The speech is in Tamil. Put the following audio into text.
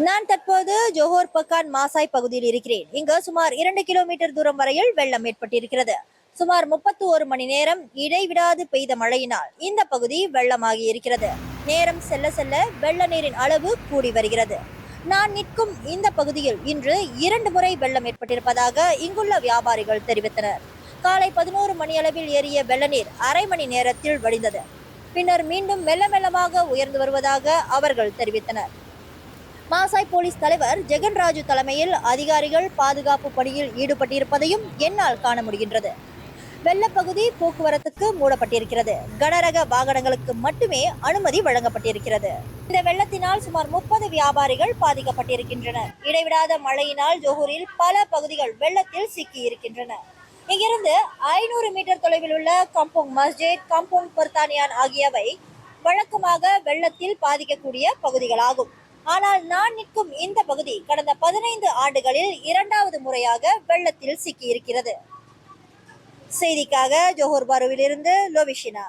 நான் தற்போது ஜோஹோர் பக்கான் மாசாய் பகுதியில் இருக்கிறேன். இங்கு சுமார் இரண்டு கிலோமீட்டர் தூரம் வரையில் வெள்ளம் ஏற்பட்டிருக்கிறது. சுமார் முப்பத்தி ஒரு மணி நேரம் இடைவிடாது பெய்த மழையினால் இந்த பகுதி வெள்ளமாகி இருக்கிறது. நேரம் செல்ல செல்ல வெள்ள நீரின் அளவு கூடி வருகிறது. நான் நிற்கும் இந்த பகுதியில் இன்று இரண்டு முறை வெள்ளம் ஏற்பட்டிருப்பதாக இங்குள்ள வியாபாரிகள் தெரிவித்தனர். காலை பதினோரு மணி அளவில் ஏறிய வெள்ள நீர் அரை மணி நேரத்தில் வடிந்தது. பின்னர் மீண்டும் மெல்ல மெல்லமாக உயர்ந்து வருவதாக அவர்கள் தெரிவித்தனர். மாசாய் போலீஸ் தலைவர் ஜெகன்ராஜு தலைமையில் அதிகாரிகள் பாதுகாப்பு பணியில் ஈடுபட்டிருப்பதையும் என்னால் காண முடிகின்றது. வெள்ளப்பகுதி போக்குவரத்துக்கு மூடப்பட்டிருக்கிறது. கனரக வாகனங்களுக்கு மட்டுமே அனுமதி வழங்கப்பட்டிருக்கிறது. இந்த வெள்ளத்தினால் சுமார் முப்பது வியாபாரிகள் பாதிக்கப்பட்டிருக்கின்றனர் இடைவிடாத மழையினால் ஜோஹூரில் பல பகுதிகள் வெள்ளத்தில் சிக்கி இருக்கின்றன இங்கிருந்து ஐநூறு மீட்டர் தொலைவில் உள்ள கம்போங் மஸ்ஜித் கம்போங் பொர்த்தானியான் ஆகியவை வழக்கமாக வெள்ளத்தில் பாதிக்கக்கூடிய பகுதிகளாகும். ஆனால் நான் நிற்கும் இந்த பகுதி கடந்த பதினைந்து ஆண்டுகளில் இரண்டாவது முறையாக வெள்ளத்தில் சிக்கி இருக்கிறது செய்திக்காக ஜோஹர் பாருவிலிருந்து லோவிஷினா